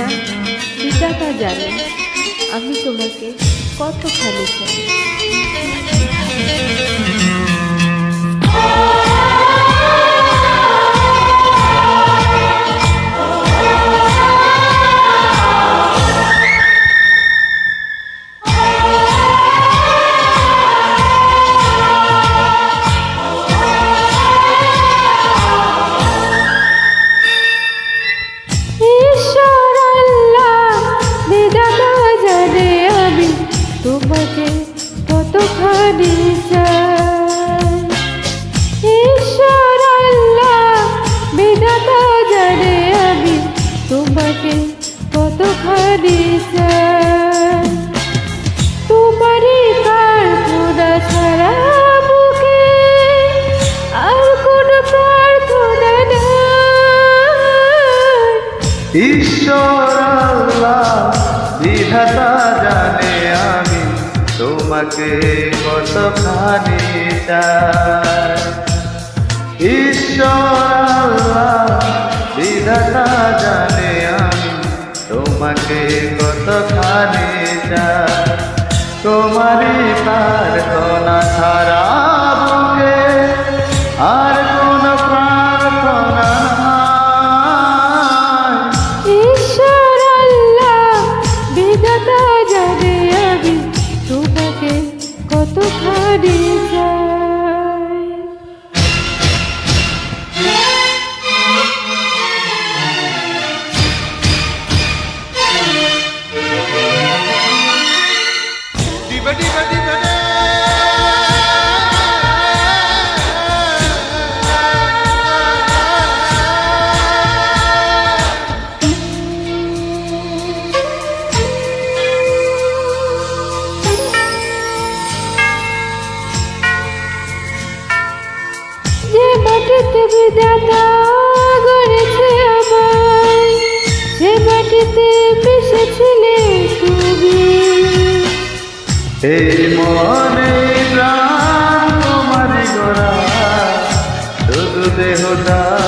আল্লাহ বিধাতা জানে আমি তোমাকে কতখানি চাই তোমাকে কতখানি চাই? ঈশ্বর আল্লাহ, বিধাতা জানে আমি তোমাকে কতখানি চাই? তোমারই প্রার্থনা ছাড়া বুকে আর কোনো প্রার্থনা নাই। ঈশ্বর আল্লাহ বিধাতা জানে আমি তোমাকে কতখানি চাই। ঈশ্বর বিধাতা জানে আমি তোমাকে কতখানি চাই। তোমারই প্রার্থনা ছাড়া কতখানি মিশেছিলে তুমি এই মনে প্রাণ তোমার গোড়া শুধু দেহটাই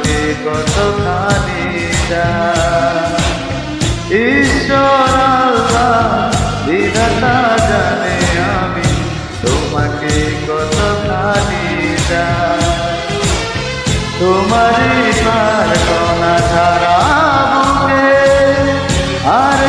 তোমাকে কত চাই ঈশ্বর আল্লাহ, বিধাতা জানে আমি তোমাকে কত চাই তোমারই প্রার্থনা ছাড়া বুকে আর